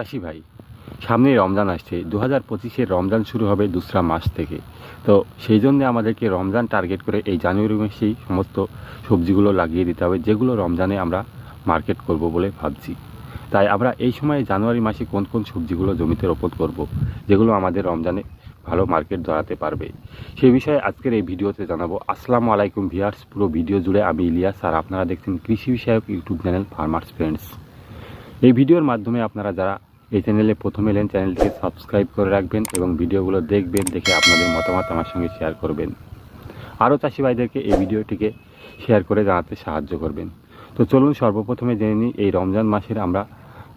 চাষি ভাই, সামনেই রমজান আসছে। দু হাজার পঁচিশের রমজান শুরু হবে দুসরা মাস থেকে। তো সেই জন্য আমাদেরকে রমজান টার্গেট করে এই জানুয়ারি মাসেই সমস্ত সবজিগুলো লাগিয়ে দিতে হবে, যেগুলো রমজানে আমরা মার্কেট করব বলে ভাবছি। তাই আমরা এই সময়ে জানুয়ারি মাসে কোন কোন সবজিগুলো জমিতে রোপণ করব, যেগুলো আমাদের রমজানে ভালো মার্কেট ধরাতে পারবে। সেই বিষয়ে আজকের এই ভিডিওতে জানাব। আসসালামু আলাইকুম ভিয়ার্স পুরো ভিডিও জুড়ে আমি ইলিয়াস, আর আপনারা দেখছেন কৃষি বিষয়ক ইউটিউব চ্যানেল ফার্মার্স ফ্রেন্ডস। এই ভিডিওর মাধ্যমে আপনারা যারা এই চ্যানেলে প্রথম এলেন চ্যানেলটিকে সাবস্ক্রাইব করে রাখবেন এবং ভিডিওগুলো দেখবেন, দেখে আপনাদের মতামত আমার সঙ্গে শেয়ার করবেন। আরও চাষি ভাইদেরকে এই ভিডিওটিকে শেয়ার করে জানাতে সাহায্য করবেন। তো চলুন সর্বপ্রথমে জেনে নিই, এই রমজান মাসের আমরা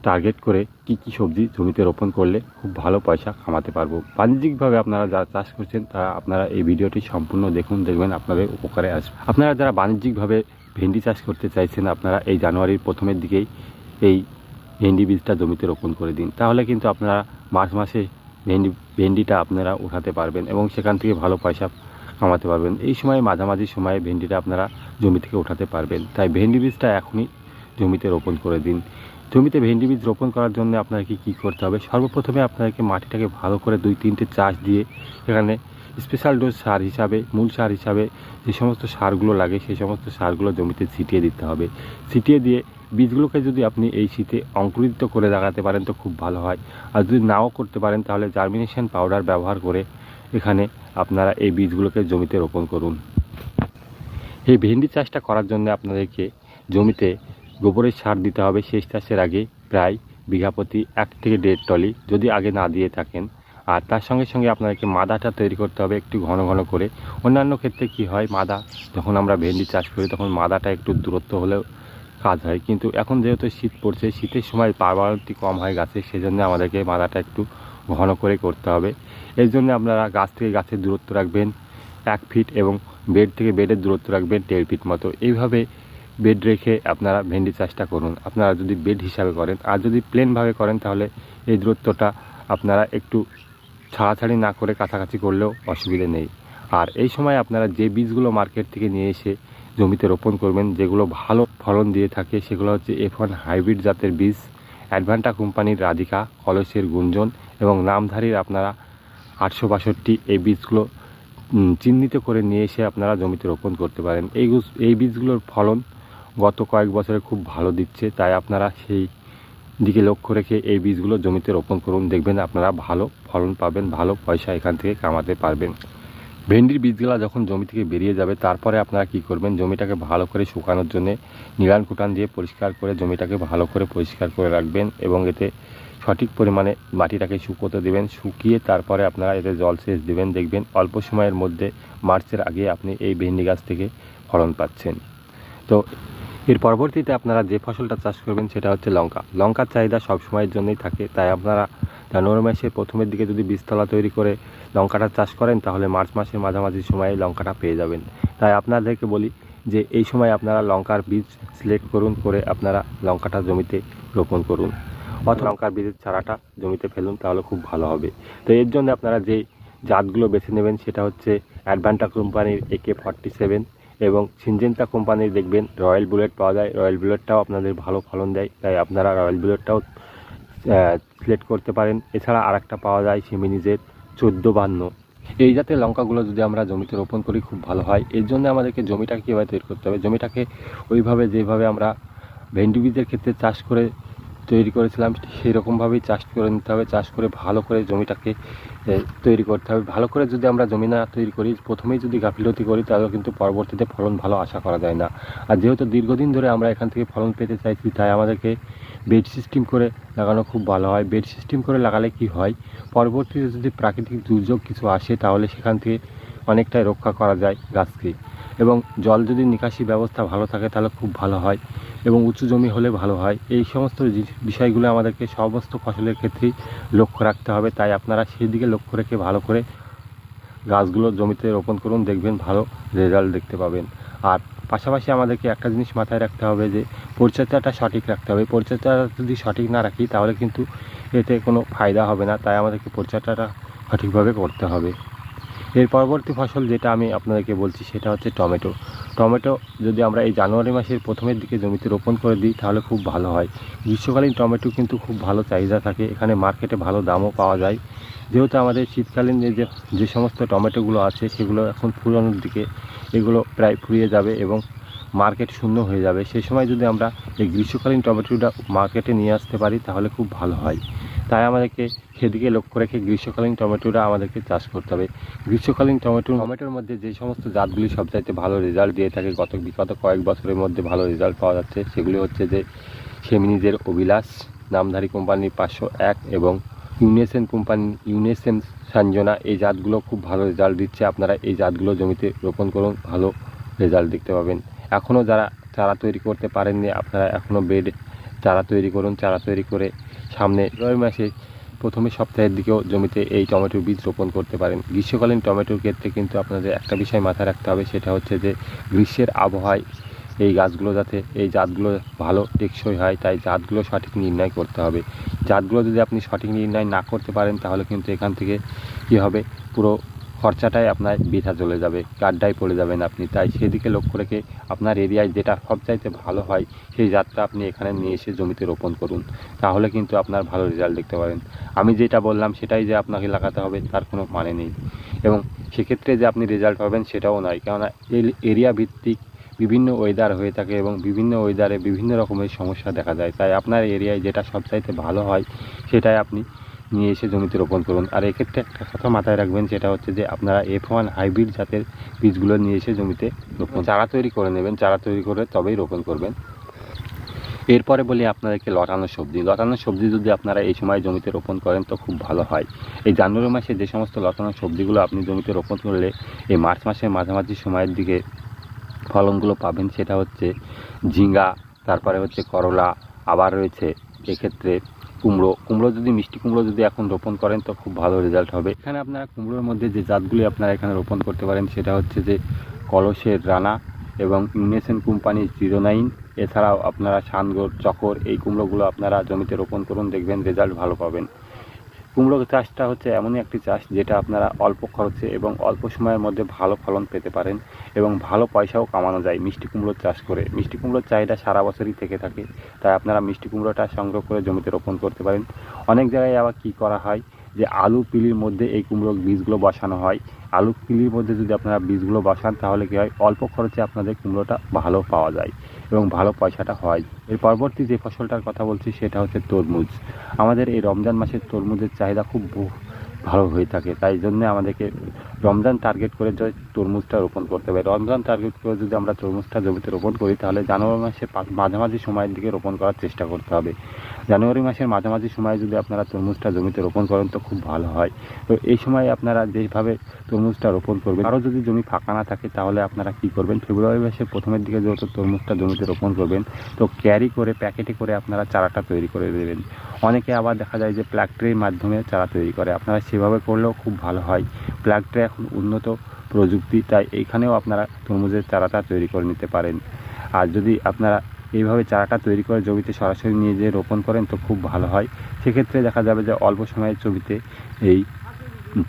টার্গেট করে কি কি সবজি জমিতে রোপণ করলে খুব ভালো পয়সা কামাতে পারব। বাণিজ্যিকভাবে আপনারা যারা চাষ করছেন, তারা আপনারা এই ভিডিওটি সম্পূর্ণ দেখুন, দেখবেন আপনাদের উপকারে আসবে। আপনারা যারা বাণিজ্যিকভাবে ভেন্ডি চাষ করতে চাইছেন, আপনারা এই জানুয়ারির প্রথমের দিকেই এই ভেন্ডি বীজটা জমিতে রোপণ করে দিন। তাহলে কিন্তু আপনারা মার্চ মাসে ভেন্ডি, ভেন্ডিটা আপনারা উঠাতে পারবেন এবং সেখান থেকে ভালো পয়সা কামাতে পারবেন। এই সময়, মাঝামাঝি সময়ে ভেন্ডিটা আপনারা জমি থেকে উঠাতে পারবেন। তাই ভেন্ডি বীজটা এখনই জমিতে রোপণ করে দিন। জমিতে ভেন্ডি বীজ রোপণ করার জন্য আপনাকে কী করতে হবে? সর্বপ্রথমে আপনাকে মাটিটাকে ভালো করে দুই তিনটে চাষ দিয়ে এখানে স্পেশাল ডোজ সার হিসাবে, মূল সার হিসাবে যে সমস্ত সারগুলো লাগে সেই সমস্ত সারগুলো জমিতে ছিটিয়ে দিতে হবে। ছিটিয়ে দিয়ে বীজগুলোকে যদি আপনি এই শীতে অঙ্কুরিত করে লাগাতে পারেন তো খুব ভালো হয়। আর যদি নাও করতে পারেন তাহলে জার্মিনেশন পাউডার ব্যবহার করে এখানে আপনারা এই বীজগুলোকে জমিতে রোপণ করুন। এই ভেন্ডি চাষটা করার জন্য আপনাদেরকে জমিতে গোবরের সার দিতে হবে। শেষ চাষের আগে প্রায় বিঘা প্রতি এক থেকে দেড় টলি যদি আগে না দিয়ে থাকেন। আর তার সঙ্গে সঙ্গে আপনাদেরকে মাদাটা তৈরি করতে হবে একটু ঘন ঘন করে। অন্যান্য ক্ষেত্রে কি হয়, মাদা যখন আমরা ভেন্ডি চাষ করি তখন মাদাটা একটু দূরত্ব হলেও কাজ হয়। কিন্তু এখন যেহেতু শীত পড়ছে, শীতের সময় পারবারতি কম হয় গাছে, সেজন্য আমাদেরকে মাদাটা একটু ঘন করে করতে হবে। এর জন্য আপনারা গাছ থেকে গাছের দূরত্ব রাখবেন, এক ফিট এবং বেড থেকে বেডের দূরত্ব রাখবেন দেড় ফিট মতো। এইভাবে বেড রেখে আপনারা ভেন্ডি চাষটা করুন। আপনারা যদি বেড হিসাবে করেন, আর যদি প্লেনভাবে করেন, তাহলে এই দূরত্বটা আপনারা একটু ছাড়াছাড়ি না করে কাছাকাছি করলেও অসুবিধে নেই। আর এই সময় আপনারা যে বীজগুলো মার্কেট থেকে নিয়ে এসে জমিতে রোপণ করবেন, যেগুলো ভালো ফলন দিয়ে থাকে, সেগুলো হচ্ছে এফ ওয়ান হাইব্রিড জাতের বীজ অ্যাডভান্টা কোম্পানির রাধিকা কলসের গুঞ্জন এবং নামধারীর আপনারা আটশো বাষট্টি এই বীজগুলো চিহ্নিত করে নিয়ে এসে আপনারা জমিতে রোপণ করতে পারেন। এই এই বীজগুলোর ফলন গত কয়েক বছরে খুব ভালো দিচ্ছে, তাই আপনারা সেই দিকে লক্ষ্য রেখে এই বীজগুলো জমিতে রোপণ করুন। দেখবেন আপনারা ভালো ফলন পাবেন, ভালো পয়সা এখান থেকে কামাতে পারবেন। ভেন্ডির বীজগুলা যখন জমি থেকে বেরিয়ে যাবে, তারপরে আপনারা কি করবেন? জমিটাকে ভালো করে শুকানোর জন্য নিরান কুটান দিয়ে পরিষ্কার করে জমিটাকে ভালো করে পরিষ্কার করে রাখবেন এবং এতে সঠিক পরিমাণে মাটিটাকে শুকোতে দেবেন। শুকিয়ে তারপরে আপনারা এতে জল সেচ দেবেন। দেখবেন অল্প সময়ের মধ্যে মার্চের আগে আপনি এই ভেন্ডি গাছ থেকে ফলন পাচ্ছেন। তো এর পরবর্তীতে আপনারা যে ফসলটা চাষ করবেন সেটা হচ্ছে লঙ্কা। লঙ্কার চাহিদা সব সময়ের জন্যই থাকে। তাই আপনারা জানুয়ারি মাসের প্রথমের দিকে যদি বীজতলা তৈরি করে লঙ্কাটা চাষ করেন, তাহলে মার্চ মাসের মাঝামাঝি সময়ে লঙ্কাটা পেয়ে যাবেন। তাই আপনাদেরকে বলি যে, এই সময় আপনারা লঙ্কার বীজ সিলেক্ট করুন, করে আপনারা লঙ্কাটা জমিতে রোপণ করুন। অথবা লঙ্কার বীজের চারাটা জমিতে ফেলুন, তাহলে খুব ভালো হবে। তো এর জন্য আপনারা যে জাতগুলো বেছে নেবেন, সেটা হচ্ছে অ্যাডভান্টা কোম্পানির একে ফর্টি সেভেন এবং সিনজেন্তা কোম্পানির দেখবেন রয়্যাল বুলেট পাওয়া যায়। রয়্যাল বুলেটটাও আপনাদের ভালো ফলন দেয়, তাই আপনারা রয়্যাল বুলেটটাও সিলেক্ট করতে পারেন। এছাড়া আরেকটা পাওয়া যায় সিমিনিজের চোদ্দ বান্ন এই জাতের লঙ্কাগুলো যদি আমরা জমিতে রোপণ করি, খুব ভালো হয়। এর জন্য আমাদেরকে জমিটাকে কীভাবে তৈরি করতে হবে? জমিটাকে ওইভাবে যেভাবে আমরা ভেন্ডি বীজের ক্ষেত্রে চাষ করে তৈরি করেছিলাম সেই রকমভাবেই চাষ করে নিতে হবে। চাষ করে ভালো করে জমিটাকে তৈরি করতে হবে। ভালো করে যদি আমরা জমি না তৈরি করি, প্রথমেই যদি গাফিলতি করি, তাহলে কিন্তু পরবর্তীতে ফলন ভালো আশা করা যায় না। আর যেহেতু দীর্ঘদিন ধরে আমরা এখান থেকে ফলন পেতে চাইছি, তাই আমাদেরকে বেড সিস্টেম করে লাগানো খুব ভালো হয়। বেড সিস্টেম করে লাগালে কি হয়? পরবর্তীতে যদি প্রাকৃতিক দুর্যোগ কিছু আসে, তাহলে সেখান থেকে অনেকটাই রক্ষা করা যায় গাছকে। এবং জল যদি নিকাশি ব্যবস্থা ভালো থাকে, তাহলে খুব ভালো হয়। এবং উঁচু জমি হলে ভালো হয়। এই সমস্ত বিষয়গুলো আমাদেরকে সমস্ত ফসলের ক্ষেত্রেই লক্ষ্য রাখতে হবে। তাই আপনারা সেই দিকে লক্ষ্য রেখে ভালো করে গাছগুলো জমিতে রোপণ করুন। দেখবেন ভালো রেজাল্ট দেখতে পাবেন। আর পাশাপাশি আমাদেরকে একটা জিনিস মাথায় রাখতে হবে যে পরিচর্যাটা সঠিক রাখতে হবে। পরিচর্যাটা যদি সঠিক না রাখি, তাহলে কিন্তু এতে কোনো ফায়দা হবে না। তাই আমাদেরকে পরিচর্যাটা সঠিকভাবে করতে হবে। এর পরবর্তী ফসল যেটা আমি আপনাদেরকে বলছি, সেটা হচ্ছে টমেটো। টমেটো যদি আমরা এই জানুয়ারি মাসের প্রথমের দিকে জমিতে রোপণ করে দিই, তাহলে খুব ভালো হয়। গ্রীষ্মকালীন টমেটো কিন্তু খুব ভালো চাহিদা থাকে। এখানে মার্কেটে ভালো দামও পাওয়া যায়। যেহেতু আমাদের শীতকালীন যে, যে- সমস্ত টমেটোগুলো আছে, সেগুলো এখন ফুরানোর দিকে এগুলো প্রায় ফুরিয়ে যাবে এবং মার্কেট শূন্য হয়ে যাবে। সেই সময় যদি আমরা এই গ্রীষ্মকালীন টমেটোটা মার্কেটে নিয়ে আসতে পারি, তাহলে খুব ভালো হয়। তাই আমাদেরকে সেদিকে লক্ষ্য রেখে গ্রীষ্মকালীন টমেটোটা আমাদেরকে চাষ করতে হবে। গ্রীষ্মকালীন টমেটো, টমেটোর মধ্যে যে সমস্ত জাতগুলি সবচাইতে ভালো রেজাল্ট দিয়ে থাকে, গত বিগত কয়েক বছরের মধ্যে ভালো রেজাল্ট পাওয়া যাচ্ছে, সেগুলি হচ্ছে যে সেমিনিজের অভিলাষ, নামধারী কোম্পানির পাঁচশো এক এবং ইউনেসেন কোম্পানি, ইউনেসেন সাঞ্জনা এই জাতগুলো খুব ভালো রেজাল্ট দিচ্ছে। আপনারা এই জাতগুলো জমিতে রোপণ করুন, ভালো রেজাল্ট দেখতে পাবেন। এখনও যারা চারা তৈরি করতে পারেননি, আপনারা এখনও বেড চারা তৈরি করুন, চারা তৈরি করে সামনে ফেব্রুয়ারি মাসে প্রথমে সপ্তাহের দিকেও জমিতে এই টমেটোর বীজ রোপণ করতে পারেন। গ্রীষ্মকালীন টমেটোর ক্ষেত্রে কিন্তু আপনাদের একটা বিষয় মাথায় রাখতে হবে, সেটা হচ্ছে যে গ্রীষ্মের আবহাওয়ায় এই গাছগুলো যাতে, এই জাতগুলো ভালো টেকসই হয়, তাই জাতগুলো সঠিক নির্ণয় করতে হবে। জাতগুলো যদি আপনি সঠিক নির্ণয় না করতে পারেন, তাহলে কিন্তু এখান থেকে কী হবে? পুরো খরচাটাই আপনার বৃথা চলে যাবে গাড্ডায় পড়ে যাবেন আপনি। তাই সেদিকে লক্ষ্য রেখে আপনার এরিয়ায় যেটা সবচাইতে ভালো হয়, সেই জাতটা আপনি এখানে নিয়ে এসে জমিতে রোপণ করুন। তাহলে কিন্তু আপনার ভালো রেজাল্ট দেখতে পাবেন। আমি যেটা বললাম, সেটাই যে আপনাকে লাগাতে হবে, তার কোনো মানে নেই। এবং সেক্ষেত্রে যে আপনি রেজাল্ট পাবেন, সেটাও নয়। কেননা এরিয়া ভিত্তিক বিভিন্ন ওয়েদার হয়ে থাকে এবং বিভিন্ন ওয়েদারে বিভিন্ন রকমের সমস্যা দেখা যায় তাই আপনার এরিয়ায় যেটা সবচাইতে ভালো হয়, সেটাই আপনি নিয়ে এসে জমিতে রোপণ করুন। আর এক্ষেত্রে একটা কথা মাথায় রাখবেন সেটা হচ্ছে যে আপনারা এফ ওয়ান হাইব্রিড জাতের বীজগুলো নিয়ে এসে জমিতে রোপণ চারা তৈরি করে নেবেন চারা তৈরি করে তবেই রোপণ করবেন। এরপরে বলি আপনাদেরকে লটানো সবজি। লটানো সবজি যদি আপনারা এই সময় জমিতে রোপণ করেন তো খুব ভালো হয়। এই জানুয়ারি মাসে যে সমস্ত লটানো সবজিগুলো আপনি জমিতে রোপণ করলে এই মার্চ মাসের মাঝামাঝি সময়ের দিকে ফলনগুলো পাবেন সেটা হচ্ছে ঝিঙ্গা তারপরে হচ্ছে করলা আবার রয়েছে এক্ষেত্রে কুমড়ো কুমড়ো যদি, মিষ্টি কুমড়ো যদি এখন রোপণ করেন তো খুব ভালো রেজাল্ট হবে। এখানে আপনারা কুমড়োর মধ্যে যে জাতগুলি আপনারা এখানে রোপণ করতে পারেন, সেটা হচ্ছে যে কলসের রানা এবং ইউনেশন কোম্পানি জিরো নাইন এছাড়াও আপনারা শানগোর চকর এই কুমড়োগুলো আপনারা জমিতে রোপণ করুন, দেখবেন রেজাল্ট ভালো পাবেন। কুমড়ো চাষটা হচ্ছে এমনই একটি চাষ যেটা আপনারা অল্প খরচে এবং অল্প সময়ের মধ্যে ভালো ফলন পেতে পারেন এবং ভালো পয়সাও কামানো যায় মিষ্টি কুমড়োর চাষ করে। মিষ্টি কুমড়োর চাহিদা সারা বছরই থেকে থাকে, তাই আপনারা মিষ্টি কুমড়োটা সংগ্রহ করে জমিতে রোপণ করতে পারেন। অনেক জায়গায় আবার কী করা হয় যে আলু পিলির মধ্যে এই কুমড়োর বীজগুলো বসানো হয়। আলু পিলির মধ্যে যদি আপনারা বীজগুলো বসান তাহলে কী হয়? অল্প খরচে আপনাদের কুমড়োটা ভালো পাওয়া যায়। এবং ভালো পয়সাটা হয়। এর পরবর্তী যে ফসলটার কথা বলছি, সেটা হচ্ছে তরমুজ। আমাদের এই রমজান মাসের তরমুজের চাহিদা খুব ভালো হয়ে থাকে। তাই জন্য আমাদেরকে রমজান টার্গেট করে যে তরমুজটা রোপণ করতে হবে। রমজান টার্গেট করে যদি আমরা তরমুজটা জমিতে রোপণ করি, তাহলে জানুয়ারি মাসে মাঝামাঝি সময়ের দিকে রোপণ করার চেষ্টা করতে হবে। জানুয়ারি মাসের মাঝামাঝি সময়ে যদি আপনারা তরমুজটা জমিতে রোপণ করেন, তো খুব ভালো হয়। তো এই সময় আপনারা যেভাবে তরমুজটা রোপণ করবেন আরও যদি জমি ফাঁকা না থাকে, তাহলে আপনারা কি করবেন? ফেব্রুয়ারি মাসের প্রথমের দিকে যেহেতু তরমুজটা জমিতে রোপণ করবেন, তো ক্যারি করে, প্যাকেটে করে আপনারা চারাটা তৈরি করে দেবেন। অনেকে আবার দেখা যায় যে প্লাগ মাধ্যমে চারা তৈরি করে। আপনারা সেভাবে করলেও খুব ভালো হয়। প্লাগ ট্রে এখন উন্নত প্রযুক্তি, তাই এইখানেও আপনারা তরমুজের চারাটা তৈরি করে নিতে পারেন। আর যদি আপনারা এইভাবে চারাটা তৈরি করে জমিতে সরাসরি নিয়ে যেয়ে রোপণ করেন, তো খুব ভালো হয়। সেক্ষেত্রে দেখা যাবে যে অল্প সময়ের জমিতে এই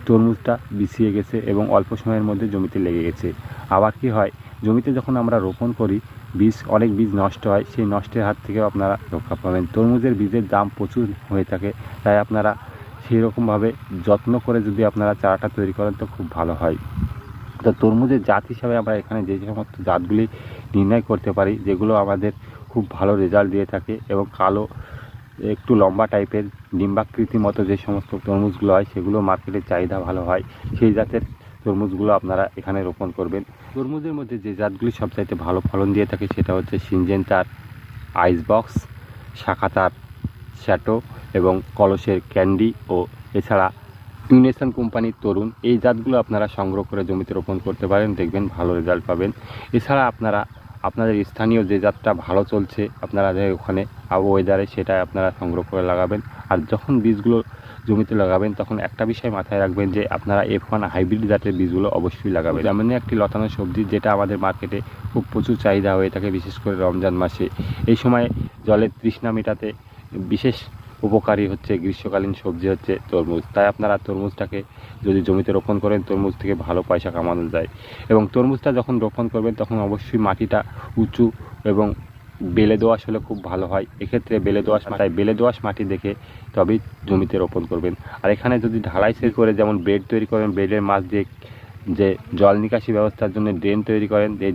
তরমুজটা বিছিয়ে গেছে এবং অল্প সময়ের মধ্যে জমিতে লেগে গেছে। আবার কি হয়, জমিতে যখন আমরা রোপণ করি, বীজ, অনেক বীজ নষ্ট হয়, সেই নষ্টের হাত থেকেও আপনারা রক্ষা পাবেন। তরমুজের বীজের দাম প্রচুর হয়ে থাকে, তাই আপনারা সেই রকমভাবে যত্ন করে যদি আপনারা চারাটা তৈরি করেন, তো খুব ভালো হয়। তো তরমুজের জাত হিসাবে আমরা এখানে যে সমস্ত জাতগুলি নির্ণয় করতে পারি, যেগুলো আমাদের খুব ভালো রেজাল্ট দিয়ে থাকে এবং কালো, একটু লম্বা টাইপের ডিম্বাকৃতি মতো যে সমস্ত তরমুজগুলো হয়, সেগুলো মার্কেটের চাহিদা ভালো হয়। সেই জাতের তরমুজগুলো আপনারা এখানে রোপণ করবেন। তরমুজের মধ্যে যে জাতগুলি সবচাইতে ভালো ফলন দিয়ে থাকে, সেটা হচ্ছে সিনজেন্টার আইসবক্স শাখাতার শ্যাটো এবং কলসের ক্যান্ডি ও এছাড়া ইউনেশন কোম্পানির তরুণ এই জাতগুলো আপনারা সংগ্রহ করে জমিতে রোপণ করতে পারেন, দেখবেন ভালো রেজাল্ট পাবেন। এছাড়া আপনারা, আপনাদের স্থানীয় যে জাতটা ভালো চলছে, আপনারা যে ওখানে ওয়েদারে সেটা আপনারা সংগ্রহ করে লাগাবেন। আর যখন বীজগুলো জমিতে লাগাবেন, তখন একটা বিষয় মাথায় রাখবেন যে আপনারা এফ ওয়ান হাইব্রিড জাতের বীজগুলো অবশ্যই লাগাবেন। এমনই একটি লতানো সবজি, যেটা আমাদের মার্কেটে খুব প্রচুর চাহিদা হয়ে থাকে, বিশেষ করে রমজান মাসে। এই সময় জলের তৃষ্ণা মেটাতে বিশেষ উপকারী হচ্ছে গ্রীষ্মকালীন সবজি হচ্ছে তরমুজ। তাই আপনারা তরমুজটাকে যদি জমিতে রোপণ করেন তরমুজ থেকে ভালো পয়সা কামানো যায়। এবং তরমুজটা যখন রোপণ করবেন তখন অবশ্যই মাটিটা উঁচু এবং বেলে দোআঁশ হলে খুব ভালো হয়। এক্ষেত্রে বেলে দোআঁশ তাই বেলে দোআঁশ মাটি দেখে তবেই জমিতে রোপণ করবেন। আর এখানে যদি ঢালাই সেচ করে যেমন বেড তৈরি করেন বেডের মাছ দিয়ে যে জল নিকাশি ব্যবস্থার জন্য ড্রেন তৈরি করেন। এই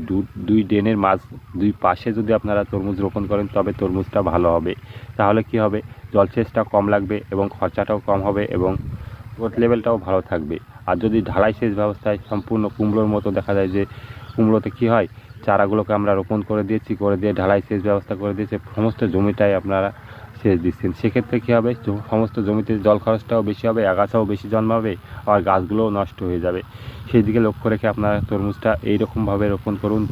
দুই ড্রেনের মাছ দুই পাশে যদি আপনারা তরমুজ রোপণ করেন, তবে তরমুজটা ভালো হবে। তাহলে কি হবে? জলসেচটা কম লাগবে এবং খরচাটাও কম হবে এবং গ্রোথ লেভেলটাও ভালো থাকবে। আর যদি ঢালাই সেচ ব্যবস্থায় সম্পূর্ণ কুমড়োর মতো দেখা যায় যে কুমড়োতে কি হয়? চারাগুলোকে আমরা রোপণ করে দিয়েছি, করে দিয়ে ঢালাই সেচ ব্যবস্থা করে দিয়েছে। সমস্ত জমিটাই আপনারা সেচ দিচ্ছেন। সেক্ষেত্রে কী হবে? সমস্ত জমিতে জল খরচটাও বেশি হবে, আগাছাও বেশি জন্মাবে, আর গাছগুলোও নষ্ট হয়ে যাবে। সেই দিকে লক্ষ্য রেখে আপনারা তরমুজটা এইরকমভাবে রোপণ করুন।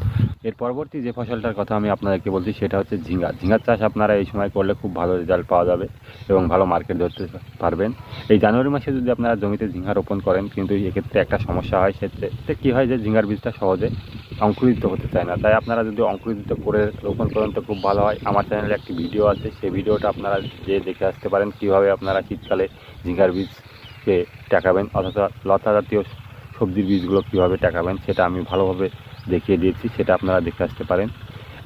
এর পরবর্তী যে ফসলটার কথা আমি আপনাদেরকে বলছি, সেটা হচ্ছে ঝিঙ্গা। ঝিঙ্গার চাষ আপনারা এই সময় করলে খুব ভালো রেজাল্ট পাওয়া যাবে এবং ভালো মার্কেট ধরতে পারবেন। এই জানুয়ারি মাসে যদি আপনারা জমিতে ঝিঙ্গা রোপণ করেন, কিন্তু এক্ষেত্রে একটা সমস্যা হয়, সেক্ষেত্রে কী হয় যে ঝিঙ্গার বীজটা সহজে অঙ্কুরিত হতে চায় না। তাই আপনারা যদি অঙ্কুরিত করে রোপণ করেন তো খুব ভালো হয়। আমার চ্যানেলে একটি ভিডিও আছে, সেই ভিডিওটা আপনারা যে দেখে আসতে পারেন কীভাবে আপনারা শীতকালে ঝিঙ্গার বীজকে টাকাবেন। অথবা লতা জাতীয় সবজির বীজগুলো কীভাবে টাকাবেন সেটা আমি ভালোভাবে দেখিয়ে দিয়েছি, সেটা আপনারা দেখে আসতে পারেন।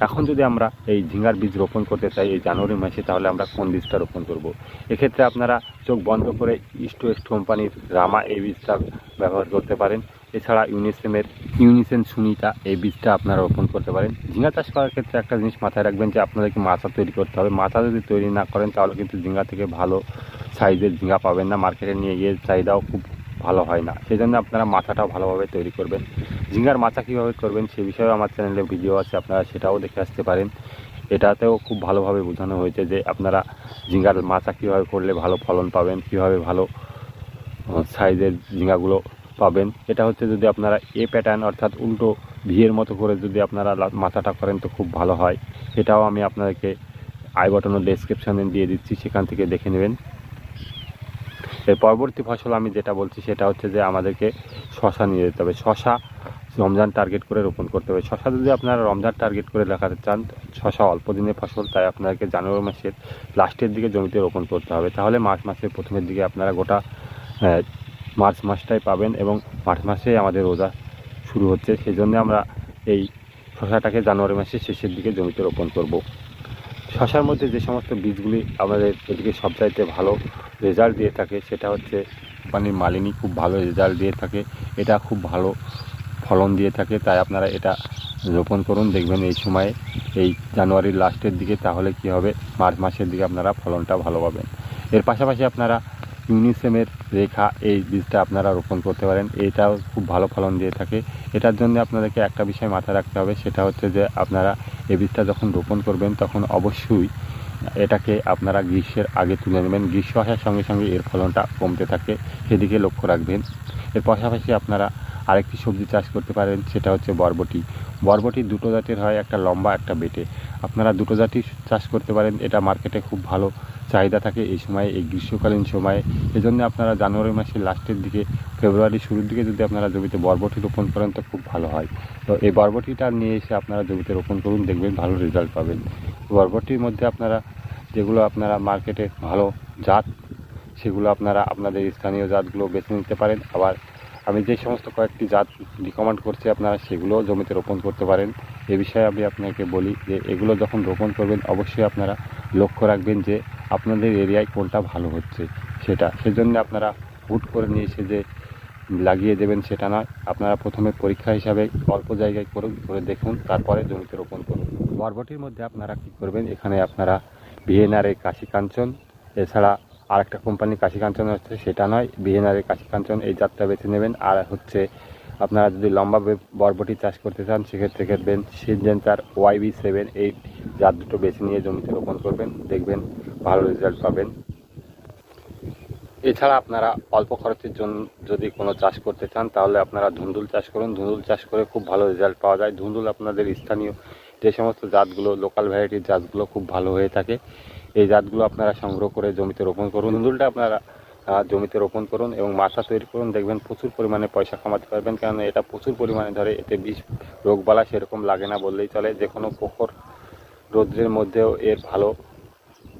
এখন যদি আমরা এই ঝিঙ্গার বীজ রোপণ করতে চাই এই জানুয়ারি মাসে, তাহলে আমরা কোন বীজটা রোপণ করব। এক্ষেত্রে আপনারা চোখ বন্ধ করে ইস্টো এস্ট কোম্পানির রামা এই বীজটা ব্যবহার করতে পারেন। এছাড়া ইউনিসেমের ইউনিসেন সুনিটা এই বীজটা আপনারা রোপণ করতে পারেন। ঝিঙ্গা চাষ করার ক্ষেত্রে একটা জিনিস মাথায় রাখবেন যে আপনাদেরকে মাথা তৈরি করতে হবে। মাথা যদি তৈরি না করেন, তাহলে কিন্তু ঝিঙ্গা থেকে ভালো সাইজের ঝিঙ্গা পাবেন না। মার্কেটে নিয়ে গিয়ে চাহিদাও খুব ভালো হয় না। সেই জন্য আপনারা মাথাটাও ভালোভাবে তৈরি করবেন। ঝিঙ্গার মাথা কীভাবে করবেন সে বিষয়েও আমার চ্যানেলে ভিডিও আছে, আপনারা সেটাও দেখে আসতে পারেন। এটাতেও খুব ভালোভাবে বোঝানো হয়েছে যে আপনারা ঝিঙ্গার মাচা কীভাবে করলে ভালো ফলন পাবেন, কীভাবে ভালো সাইজের ঝিঙ্গাগুলো পাবেন। এটা হচ্ছে যদি আপনারা এ প্যাটার্ন অর্থাৎ উল্টো ভিয়ের মতো করে যদি আপনারা মাথাটা করেন তো খুব ভালো হয়। এটাও আমি আপনাদেরকে আই বটন ডেসক্রিপশানে দিয়ে দিচ্ছি, সেখান থেকে দেখে নেবেন। এর পরবর্তী ফসল আমি যেটা বলছি সেটা হচ্ছে যে আমাদেরকে শশা নিয়ে যেতে হবে। শশা রমজান টার্গেট করে রোপণ করতে হবে। শশা যদি আপনারা রমজান টার্গেট করে দেখাতে চান, শশা অল্প দিনের ফসল, তাই আপনাদেরকে জানুয়ারি মাসের লাস্টের দিকে জমিতে রোপণ করতে হবে। তাহলে মার্চ মাসের প্রথমের দিকে আপনারা গোটা মার্চ মাসটাই পাবেন এবং মার্চ মাসে আমাদের রোজা শুরু হচ্ছে। সেই জন্য আমরা এই শশাটাকে জানুয়ারি মাসের শেষের দিকে জমিতে রোপণ করব। শশার মধ্যে যে সমস্ত বীজগুলি আমাদের এদিকে সবচাইতে ভালো রেজাল্ট দিয়ে থাকে, সেটা হচ্ছে কোম্পানির মালিনী খুব ভালো রেজাল্ট দিয়ে থাকে, এটা খুব ভালো ফলন দিয়ে থাকে, তাই আপনারা এটা রোপণ করুন, দেখবেন এই সময়ে, এই জানুয়ারির লাস্টের দিকে, তাহলে কি হবে, মার্চ মাসের দিকে আপনারা ফলনটা ভালো পাবেন। এর পাশাপাশি আপনারা ইউনিসেমের রেখা, এই বীজটা আপনারা রোপণ করতে পারেন, এটাও খুব ভালো ফলন দিয়ে থাকে। এটার জন্য আপনাদেরকে একটা বিষয় মাথায় রাখতে হবে, সেটা হচ্ছে যে আপনারা এই বীজটা যখন রোপণ করবেন, তখন অবশ্যই এটাকে আপনারা গ্রীষ্মের আগে তুলে নেবেন। গ্রীষ্ম আসার সঙ্গে সঙ্গে এর ফলনটা কমতে থাকে, সেদিকে লক্ষ্য রাখবেন। এর পাশাপাশি আপনারা আরেকটি সবজি চাষ করতে পারেন, সেটা হচ্ছে বরবটি। বরবটি দুটো জাতের হয়, একটা লম্বা, একটা বেটে। আপনারা দুটো জাতি চাষ করতে পারেন, এটা মার্কেটে খুব ভালো চাহিদা থাকে এই সময়ে, এই গ্রীষ্মকালীন সময়ে। এজন্য আপনারা জানুয়ারি মাসের লাস্টের দিকে, ফেব্রুয়ারি শুরুর দিকে যদি আপনারা জমিতে বরবটি রোপণ করেন, তো খুব ভালো হয়। তো এই বরবটিটা নিয়ে এসে আপনারা জমিতে রোপণ করুন, দেখবেন ভালো রেজাল্ট পাবেন। বরবটির মধ্যে আপনারা যেগুলো আপনারা মার্কেটে ভালো জাত, সেগুলো আপনারা আপনাদের স্থানীয় জাতগুলো বেছে নিতে পারেন। আবার আমি যে সমস্ত কয়েকটি জাত রিকমেন্ড করছি আপনারা, সেগুলোও জমিতে রোপণ করতে পারেন। এ বিষয়ে আমি আপনাকে বলি যে, এগুলো যখন রোপণ করবেন, অবশ্যই আপনারা লক্ষ্য রাখবেন যে, আপনাদের এরিয়ায় কোনটা ভালো হচ্ছে সেটা। সেজন্য আপনারা হুট করে নিয়ে এসে যে লাগিয়ে দেবেন সেটা নয়। আপনারা প্রথমে পরীক্ষা হিসাবে অল্প জায়গায় করুন, করে দেখুন, তারপরে জমিতে রোপণ করুন। বরবটির মধ্যে আপনারা কী করবেন? এখানে আপনারা ভিএনআরের কাশি কাঞ্চন এছাড়া আরেকটা কোম্পানি কাশি কাঞ্চন হচ্ছে সেটা নয়। ভিএনআরের কাশি কাঞ্চন এই জাতটা বেছে নেবেন। আর হচ্ছে আপনারা যদি লম্বা বরবটি চাষ করতে চান, সেক্ষেত্রে দেখবেন সিনজেন্সার ওয়াইবি সেভেন এইট জাত দুটো বেছে নিয়ে জমিতে রোপণ করবেন। দেখবেন ভালো রেজাল্ট পাবেন। এছাড়া আপনারা অল্প খরচের জন্য যদি কোনো চাষ করতে চান, তাহলে আপনারা ধুন্দুল চাষ করুন। ধুন্দুল চাষ করে খুব ভালো রেজাল্ট পাওয়া যায়। ধুন্দুল আপনাদের স্থানীয় যে সমস্ত জাতগুলো লোকাল ভ্যারাইটির জাতগুলো খুব ভালো হয়ে থাকে, এই জাতগুলো আপনারা সংগ্রহ করে জমিতে রোপণ করুন। ধুন্দুলটা আপনারা জমিতে রোপণ করুন এবং মাথা তৈরি করুন। দেখবেন প্রচুর পরিমাণে পয়সা কামাতে পারবেন কারণ এটা প্রচুর পরিমাণে ধরে এতে বিষ, রোগবালা সেরকম লাগে না বললেই চলে। যে কোনো পোখর রৌদ্রের মধ্যেও এর ভালো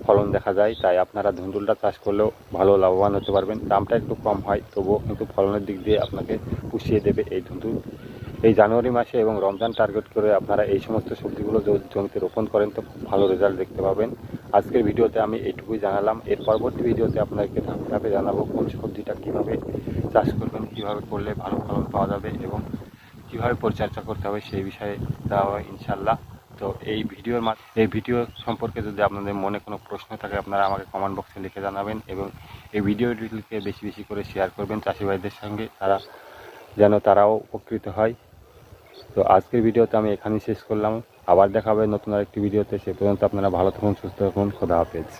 ফলন দেখা যায়, তাই আপনারা ধুন্দুলটা চাষ করলেও ভালো লাভবান হতে পারবেন। দামটা একটু কম হয়, তবুও কিন্তু ফলনের দিক দিয়ে আপনাকে পুষিয়ে দেবে এই ধুন্দুল। এই জানুয়ারি মাসে এবং রমজান টার্গেট করে আপনারা এই সমস্ত সবজিগুলো জমিতে রোপণ করেন তো খুব ভালো রেজাল্ট দেখতে পাবেন। আজকের ভিডিওতে আমি এইটুকুই জানালাম। এর পরবর্তী ভিডিওতে আপনাদেরকে ধাপে ধাপে জানাব কোন সবজিটা কীভাবে চাষ করবেন, কীভাবে করলে ভালো ফলন পাওয়া যাবে এবং কীভাবে পরিচর্যা করতে হবে সেই বিষয়ে দেওয়া হবে ইনশাল্লাহ তো এই ভিডিওর এই ভিডিও সম্পর্কে যদি আপনাদের মনে কোনো প্রশ্ন থাকে, আপনারা আমাকে কমেন্ট বক্সে লিখে জানাবেন এবং এই ভিডিওটিকে বেশি বেশি করে শেয়ার করবেন। চাষি ভাইদের সঙ্গে তারা যেন তারাও উপকৃত হয়। তো আজকের ভিডিওতে আমি এখানেই শেষ করলাম। আবার দেখা হবে নতুন আরেকটি ভিডিওতে। সে পর্যন্ত আপনারা ভালো থাকুন, সুস্থ থাকুন। খোদা হাফেজ।